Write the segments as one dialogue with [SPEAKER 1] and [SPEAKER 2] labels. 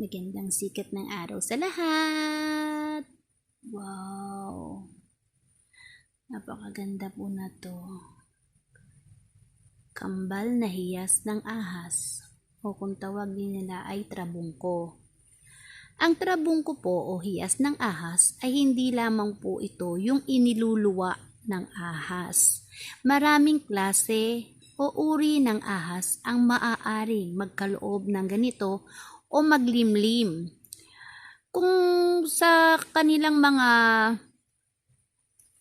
[SPEAKER 1] Magandang sikat ng araw sa lahat. Wow. Napakaganda po na to. Kambal na hiyas ng ahas o kung tawag nila ay trabungko. Ang trabungko po o hiyas ng ahas ay hindi lamang po ito yung iniluluwa ng ahas. Maraming klase o uri ng ahas ang maaaring magkaloob ng ganito o maglimlim. Kung sa kanilang mga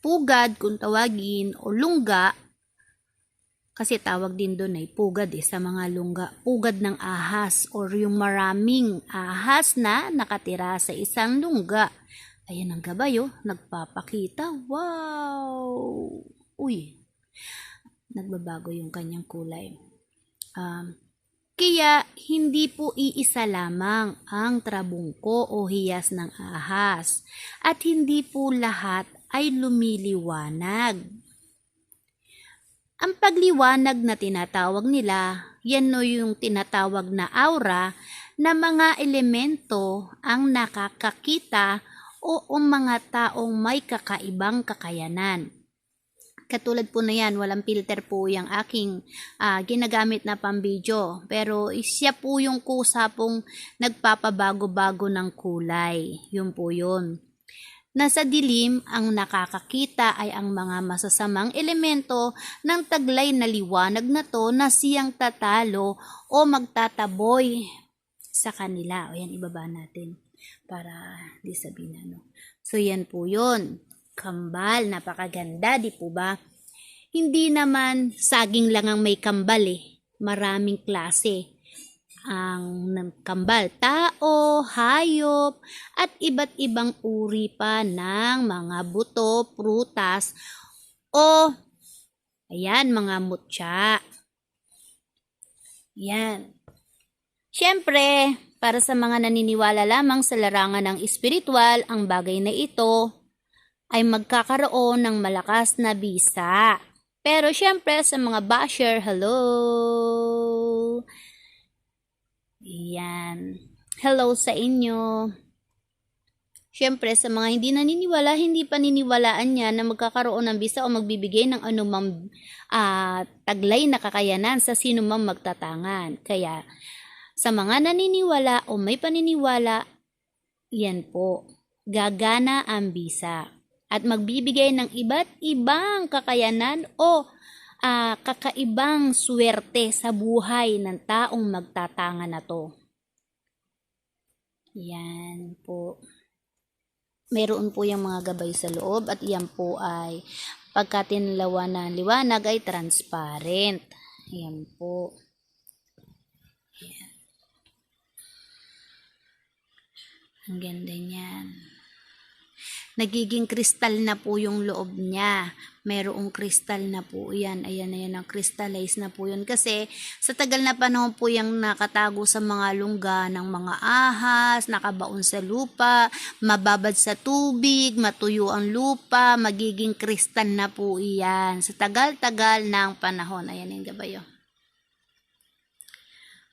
[SPEAKER 1] pugad, kung tawagin, o lungga, kasi tawag din doon ay pugad eh, sa mga lungga. Pugad ng ahas or yung maraming ahas na nakatira sa isang lungga. Ayan ang gabay oh, nagpapakita. Wow! Uy, nagbabago yung kanyang kulay. Um, kaya hindi po iisa lamang ang trabungko o hiyas ng ahas at hindi po lahat ay lumiliwanag. Ang pagliwanag na tinatawag nila, yan no yung tinatawag na aura na mga elemento ang nakakakita o ang mga taong may kakaibang kakayanan. Katulad po na yan, walang filter po yung aking ah, ginagamit na pambidyo. Pero siya po yung kusa pong nagpapabago-bago ng kulay. Yun po yun. Nasa dilim, ang nakakakita ay ang mga masasamang elemento ng taglay na liwanag na to na siyang tatalo o magtataboy sa kanila. O yan, ibaba natin para di sabihin ano. So yan po yun. Kambal, napakaganda, di po ba? Hindi naman saging lang ang may kambal eh. Maraming klase ang ng kambal tao, hayop, at iba't ibang uri pa ng mga buto, prutas, o ayan, mga mutya. Yan. Siyempre, para sa mga naniniwala lamang sa larangan ng espiritual, ang bagay na ito ay magkakaroon ng malakas na bisa. Pero siyempre, sa mga basher, hello! Yan. Hello sa inyo. Siyempre, sa mga hindi naniniwala, hindi paniniwalaan niya na magkakaroon ng bisa o magbibigay ng anumang ah, taglay na kakayanan sa sino mang magtatangan. Kaya, sa mga naniniwala o may paniniwala, yan po, gagana ang bisa at magbibigay ng iba't ibang kakayanan o ah, kakaibang swerte sa buhay ng taong magtatanga na to. Yan po. Meron po yung mga gabay sa loob at yan po ay pagka tinlawan ng liwanag ay transparent. Yan po. Ang ganda niyan nagiging kristal na po yung loob niya. Merong kristal na po yan. Ayan, ayan, ang crystallize na po yun. Kasi sa tagal na panahon po yung nakatago sa mga lungga ng mga ahas, nakabaon sa lupa, mababad sa tubig, matuyo ang lupa, magiging kristal na po iyan. Sa tagal-tagal ng panahon. Ayan yung gabayo.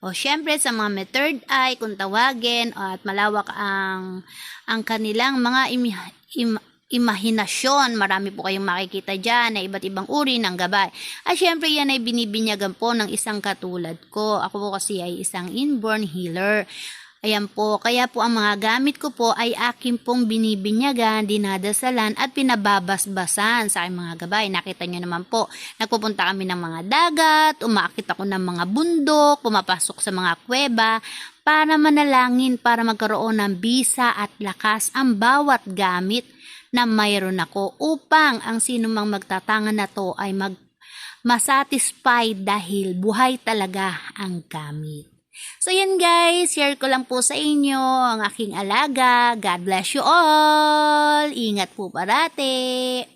[SPEAKER 1] O syempre sa mga may third eye kung tawagin at malawak ang ang kanilang mga imi- im- imahinasyon. Marami po kayong makikita dyan na iba't ibang uri ng gabay. At syempre yan ay binibinyagan po ng isang katulad ko. Ako po kasi ay isang inborn healer. Ayan po, kaya po ang mga gamit ko po ay akin pong binibinyagan, dinadasalan at pinababasbasan sa aking mga gabay. Nakita nyo naman po, nagpupunta kami ng mga dagat, umaakit ako ng mga bundok, pumapasok sa mga kuweba, para manalangin para magkaroon ng bisa at lakas ang bawat gamit na mayroon ako upang ang sino mang magtatangan na to ay mag masatisfied dahil buhay talaga ang gamit. So yan guys, share ko lang po sa inyo ang aking alaga. God bless you all. Ingat po parati.